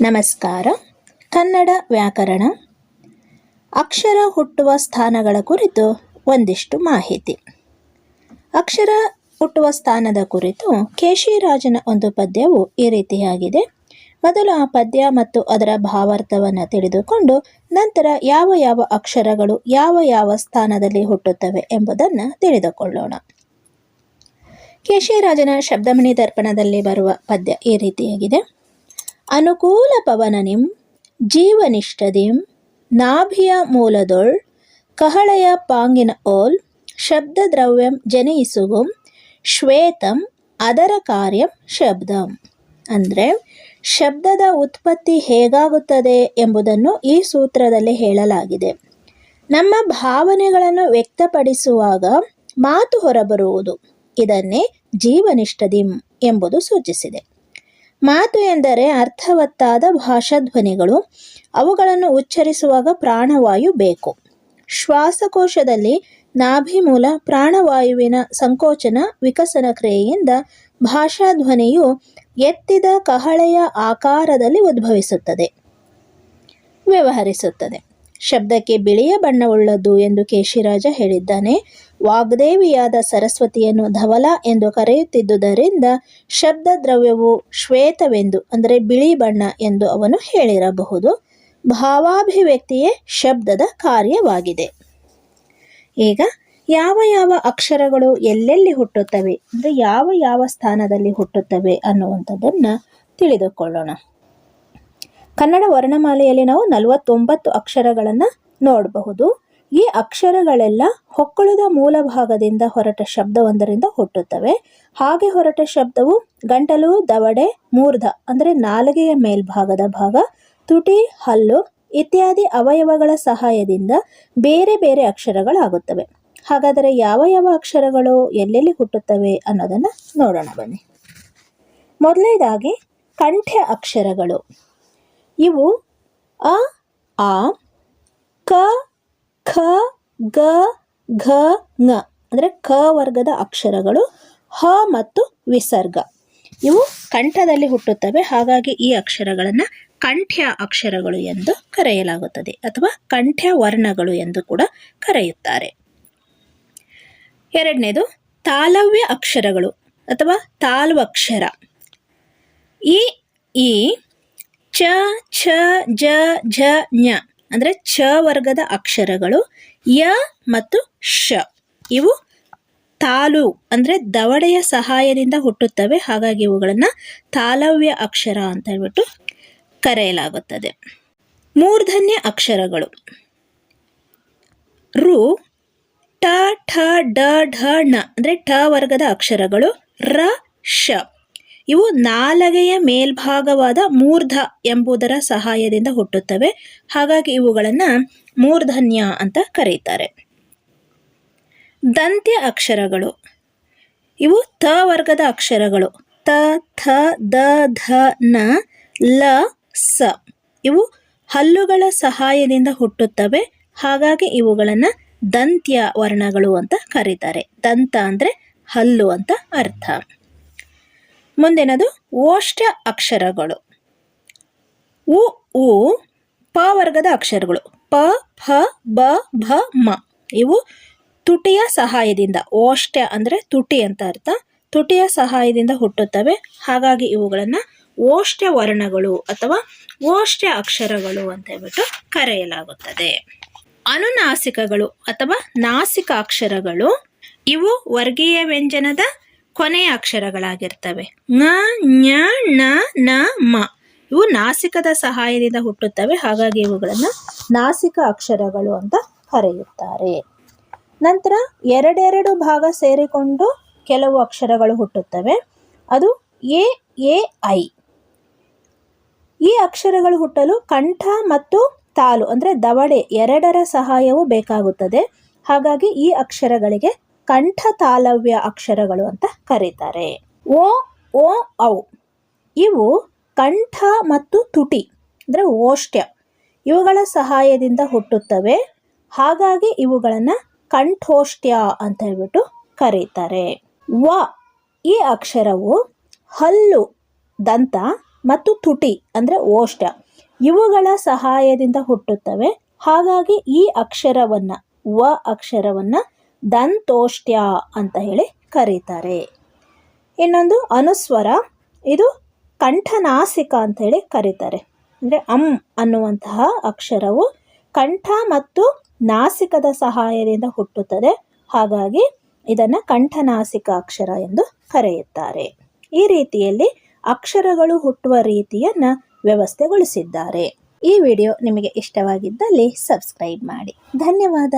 ನಮಸ್ಕಾರ. ಕನ್ನಡ ವ್ಯಾಕರಣ. ಅಕ್ಷರ ಹುಟ್ಟುವ ಸ್ಥಾನಗಳ ಕುರಿತು ಒಂದಿಷ್ಟು ಮಾಹಿತಿ. ಅಕ್ಷರ ಹುಟ್ಟುವ ಸ್ಥಾನದ ಕುರಿತು ಕೇಶಿರಾಜನ ಒಂದು ಪದ್ಯವು ಈ ರೀತಿಯಾಗಿದೆ. ಮೊದಲು ಆ ಪದ್ಯ ಮತ್ತು ಅದರ ಭಾವಾರ್ಥವನ್ನು ತಿಳಿದುಕೊಂಡು ನಂತರ ಯಾವ ಯಾವ ಅಕ್ಷರಗಳು ಯಾವ ಯಾವ ಸ್ಥಾನದಲ್ಲಿ ಹುಟ್ಟುತ್ತವೆ ಎಂಬುದನ್ನು ತಿಳಿದುಕೊಳ್ಳೋಣ. ಕೇಶಿರಾಜನ ಶಬ್ದಮಣಿ ದರ್ಪಣದಲ್ಲಿ ಬರುವ ಪದ್ಯ ಈ ರೀತಿಯಾಗಿದೆ. ಅನುಕೂಲ ಪವನನಿಂ, ಜೀವನಿಷ್ಠದಿಂ, ನಾಭಿಯ ಮೂಲದೊಳ್, ಕಹಳೆಯ ಪಾಂಗಿನ ಓಲ್ ಶಬ್ದ ದ್ರವ್ಯಂ ಜನಿಸುಗುಂ, ಶ್ವೇತಂ ಅದರ ಕಾರ್ಯಂ ಶಬ್ದಂ. ಅಂದರೆ, ಶಬ್ದದ ಉತ್ಪತ್ತಿ ಹೇಗಾಗುತ್ತದೆ ಎಂಬುದನ್ನು ಈ ಸೂತ್ರದಲ್ಲಿ ಹೇಳಲಾಗಿದೆ. ನಮ್ಮ ಭಾವನೆಗಳನ್ನು ವ್ಯಕ್ತಪಡಿಸುವಾಗ ಮಾತು ಹೊರಬರುವುದು, ಇದನ್ನೇ ಜೀವನಿಷ್ಠದಿಂ ಎಂಬುದು ಸೂಚಿಸಿದೆ. ಮಾತು ಎಂದರೆ ಅರ್ಥವತ್ತಾದ ಭಾಷಾಧ್ವನಿಗಳು. ಅವುಗಳನ್ನು ಉಚ್ಚರಿಸುವಾಗ ಪ್ರಾಣವಾಯು ಬೇಕು. ಶ್ವಾಸಕೋಶದಲ್ಲಿ ನಾಭಿಮೂಲ ಪ್ರಾಣವಾಯುವಿನ ಸಂಕೋಚನ ವಿಕಸನ ಕ್ರಿಯೆಯಿಂದ ಭಾಷಾಧ್ವನಿಯು ಎತ್ತಿದ ಕಹಳೆಯ ಆಕಾರದಲ್ಲಿ ಉದ್ಭವಿಸುತ್ತದೆ. ವ್ಯವಹರಿಸುತ್ತದೆ. ಶಬ್ದಕ್ಕೆ ಬಿಳಿಯ ಬಣ್ಣವುಳ್ಳದ್ದು ಎಂದು ಕೇಶಿರಾಜ ಹೇಳಿದ್ದಾನೆ. ವಾಗ್ದೇವಿಯಾದ ಸರಸ್ವತಿಯನ್ನು ಧವಲ ಎಂದು ಕರೆಯುತ್ತಿದ್ದುದರಿಂದ ಶಬ್ದ ದ್ರವ್ಯವು ಶ್ವೇತವೆಂದು, ಅಂದರೆ ಬಿಳಿ ಬಣ್ಣ ಎಂದು ಅವನು ಹೇಳಿರಬಹುದು. ಭಾವಾಭಿವ್ಯಕ್ತಿಯೇ ಶಬ್ದದ ಕಾರ್ಯವಾಗಿದೆ. ಈಗ ಯಾವ ಯಾವ ಅಕ್ಷರಗಳು ಎಲ್ಲೆಲ್ಲಿ ಹುಟ್ಟುತ್ತವೆ, ಅಂದರೆ ಯಾವ ಯಾವ ಸ್ಥಾನದಲ್ಲಿ ಹುಟ್ಟುತ್ತವೆ ಅನ್ನುವಂಥದ್ದನ್ನು ತಿಳಿದುಕೊಳ್ಳೋಣ. ಕನ್ನಡ ವರ್ಣಮಾಲೆಯಲ್ಲಿ ನಾವು ನಲವತ್ತೊಂಬತ್ತು ಅಕ್ಷರಗಳನ್ನು ನೋಡಬಹುದು. ಈ ಅಕ್ಷರಗಳೆಲ್ಲ ಹೊಕ್ಕಳದ ಮೂಲ ಭಾಗದಿಂದ ಹೊರಟ ಶಬ್ದವೊಂದರಿಂದ ಹುಟ್ಟುತ್ತವೆ. ಹಾಗೆ ಹೊರಟ ಶಬ್ದವು ಗಂಟಲು, ದವಡೆ, ಮೂರ್ಧ, ಅಂದರೆ ನಾಲಿಗೆಯ ಮೇಲ್ಭಾಗದ ಭಾಗ, ತುಟಿ, ಹಲ್ಲು ಇತ್ಯಾದಿ ಅವಯವಗಳ ಸಹಾಯದಿಂದ ಬೇರೆ ಬೇರೆ ಅಕ್ಷರಗಳಾಗುತ್ತವೆ. ಹಾಗಾದರೆ ಯಾವ ಯಾವ ಅಕ್ಷರಗಳು ಎಲ್ಲೆಲ್ಲಿ ಹುಟ್ಟುತ್ತವೆ ಅನ್ನೋದನ್ನು ನೋಡೋಣ ಬನ್ನಿ. ಮೊದಲನೇದಾಗಿ ಕಂಠ್ಯ ಅಕ್ಷರಗಳು. ಇವು ಅ, ಆ, ಕ ಖ ಗ, ಘ ಙ ಅಂದರೆ ಕ ವರ್ಗದ ಅಕ್ಷರಗಳು, ಹ ಮತ್ತು ವಿಸರ್ಗ. ಇವು ಕಂಠದಲ್ಲಿ ಹುಟ್ಟುತ್ತವೆ. ಹಾಗಾಗಿ ಈ ಅಕ್ಷರಗಳನ್ನು ಕಂಠ್ಯ ಅಕ್ಷರಗಳು ಎಂದು ಕರೆಯಲಾಗುತ್ತದೆ. ಅಥವಾ ಕಂಠ್ಯ ವರ್ಣಗಳು ಎಂದು ಕೂಡ ಕರೆಯುತ್ತಾರೆ. ಎರಡನೇದು, ತಾಲವ್ಯ ಅಕ್ಷರಗಳು ಅಥವಾ ತಾಲ್ವಕ್ಷರ. ಈ ಈ, ಚ, ಛ, ಜ, ಝ, ಞ. ಅಂದರೆ ಛ ವರ್ಗದ ಅಕ್ಷರಗಳು, ಯ ಮತ್ತು ಶ ಇವು ತಾಲು ಅಂದರೆ ದವಡೆಯ ಸಹಾಯದಿಂದ ಹುಟ್ಟುತ್ತವೆ. ಹಾಗಾಗಿ ಇವುಗಳನ್ನು ತಾಲವ್ಯ ಅಕ್ಷರ ಅಂತ ಹೇಳ್ಬಿಟ್ಟು ಕರೆಯಲಾಗುತ್ತದೆ. ಮೂರ್ಧನ್ಯ ಅಕ್ಷರಗಳು. ರು ಟ ಠ ಡ ಢ, ಣ ಅಂದರೆ ಠ ವರ್ಗದ ಅಕ್ಷರಗಳು, ರ ಶ ಇವು ನಾಲಗೆಯ ಮೇಲ್ಭಾಗವಾದ ಮೂರ್ಧ ಎಂಬುದರ ಸಹಾಯದಿಂದ ಹುಟ್ಟುತ್ತವೆ. ಹಾಗಾಗಿ ಇವುಗಳನ್ನು ಮೂರ್ಧನ್ಯ ಅಂತ ಕರೀತಾರೆ. ದಂತ್ಯ ಅಕ್ಷರಗಳು. ಇವು ತ ವರ್ಗದ ಅಕ್ಷರಗಳು. ತ, ಥ, ದ, ಧ, ನ, ಲ, ಸ. ಇವು ಹಲ್ಲುಗಳ ಸಹಾಯದಿಂದ ಹುಟ್ಟುತ್ತವೆ. ಹಾಗಾಗಿ ಇವುಗಳನ್ನು ದಂತ್ಯ ವರ್ಣಗಳು ಅಂತ ಕರೀತಾರೆ. ದಂತ ಅಂದರೆ ಹಲ್ಲು ಅಂತ ಅರ್ಥ. ಮುಂದಿನದು? ಓಷ್ಠ ಅಕ್ಷರಗಳು. ಉ ಉ, ಪ ವರ್ಗದ ಅಕ್ಷರಗಳು. ಪ, ಫ, ಬ, ಭ, ಮ. ಇವು ತುಟಿಯ ಸಹಾಯದಿಂದ ಓಷ್ಟ ಅಂದರೆ ತುಟಿ ಅಂತ ಅರ್ಥ. ತುಟಿಯ ಸಹಾಯದಿಂದ ಹುಟ್ಟುತ್ತವೆ. ಹಾಗಾಗಿ ಇವುಗಳನ್ನು ಓಷ್ಠ ವರ್ಣಗಳು ಅಥವಾ ಓಷ್ಠ ಅಕ್ಷರಗಳು ಅಂತ ಹೇಳ್ಬಿಟ್ಟು ಕರೆಯಲಾಗುತ್ತದೆ. ಅನುನಾಸಿಕಗಳು ಅಥವಾ ನಾಸಿಕ ಅಕ್ಷರಗಳು ಇವು ವರ್ಗೀಯ ವ್ಯಂಜನದ ಕೊನೆಯ ಅಕ್ಷರಗಳಾಗಿರ್ತವೆ. ನ ಞ ಣ ನ, ಮ. ಇವು ನಾಸಿಕದ ಸಹಾಯದಿಂದ ಹುಟ್ಟುತ್ತವೆ. ಹಾಗಾಗಿ ಇವುಗಳನ್ನು ನಾಸಿಕ ಅಕ್ಷರಗಳು ಅಂತ ಕರೆಯುತ್ತಾರೆ. ನಂತರ ಎರಡೆರಡು ಭಾಗ ಸೇರಿಕೊಂಡು ಕೆಲವು ಅಕ್ಷರಗಳು ಹುಟ್ಟುತ್ತವೆ. ಅದು ಎ ಎ, ಐ. ಈ ಅಕ್ಷರಗಳು ಹುಟ್ಟಲು ಕಂಠ ಮತ್ತು ತಾಲು, ಅಂದರೆ ದವಡೆ ಎರಡರ ಸಹಾಯವು ಬೇಕಾಗುತ್ತದೆ. ಹಾಗಾಗಿ ಈ ಅಕ್ಷರಗಳಿಗೆ ಕಂಠ ತಾಲವ್ಯ ಅಕ್ಷರಗಳು ಅಂತ ಕರೀತಾರೆ. ಓ ಓ, ಔ. ಇವು ಕಂಠ ಮತ್ತು ತುಟಿ, ಅಂದರೆ ಓಷ್ಟ್ಯ. ಇವುಗಳ ಸಹಾಯದಿಂದ ಹುಟ್ಟುತ್ತವೆ. ಹಾಗಾಗಿ ಇವುಗಳನ್ನು ಕಂಠೋಷ್ಟ್ಯ ಅಂತ ಹೇಳ್ಬಿಟ್ಟು ಕರೀತಾರೆ. ವ, ಈ ಅಕ್ಷರವು ಹಲ್ಲು, ದಂತ ಮತ್ತು ತುಟಿ, ಅಂದರೆ ಓಷ್ಟ ಇವುಗಳ ಸಹಾಯದಿಂದ ಹುಟ್ಟುತ್ತವೆ. ಹಾಗಾಗಿ ಈ ಅಕ್ಷರವನ್ನು, ವ ಅಕ್ಷರವನ್ನು ದಂತೋಷ್ಟ್ಯ ಅಂತ ಹೇಳಿ ಕರೀತಾರೆ. ಇನ್ನೊಂದು ಅನುಸ್ವರ, ಇದು ಕಂಠನಾಸಿಕ ಅಂತ ಹೇಳಿ ಕರೀತಾರೆ. ಅಂದರೆ ಅಂ ಅನ್ನುವಂತಹ ಅಕ್ಷರವು ಕಂಠ ಮತ್ತು ನಾಸಿಕದ ಸಹಾಯದಿಂದ ಹುಟ್ಟುತ್ತದೆ. ಹಾಗಾಗಿ ಇದನ್ನು ಕಂಠನಾಸಿಕ ಅಕ್ಷರ ಎಂದು ಕರೆಯುತ್ತಾರೆ. ಈ ರೀತಿಯಲ್ಲಿ ಅಕ್ಷರಗಳು ಹುಟ್ಟುವ ರೀತಿಯನ್ನು ವ್ಯವಸ್ಥೆಗೊಳಿಸಿದ್ದಾರೆ. ಈ ವಿಡಿಯೋ ನಿಮಗೆ ಇಷ್ಟವಾಗಿದ್ದಲ್ಲಿ ಸಬ್ಸ್ಕ್ರೈಬ್ ಮಾಡಿ. ಧನ್ಯವಾದ.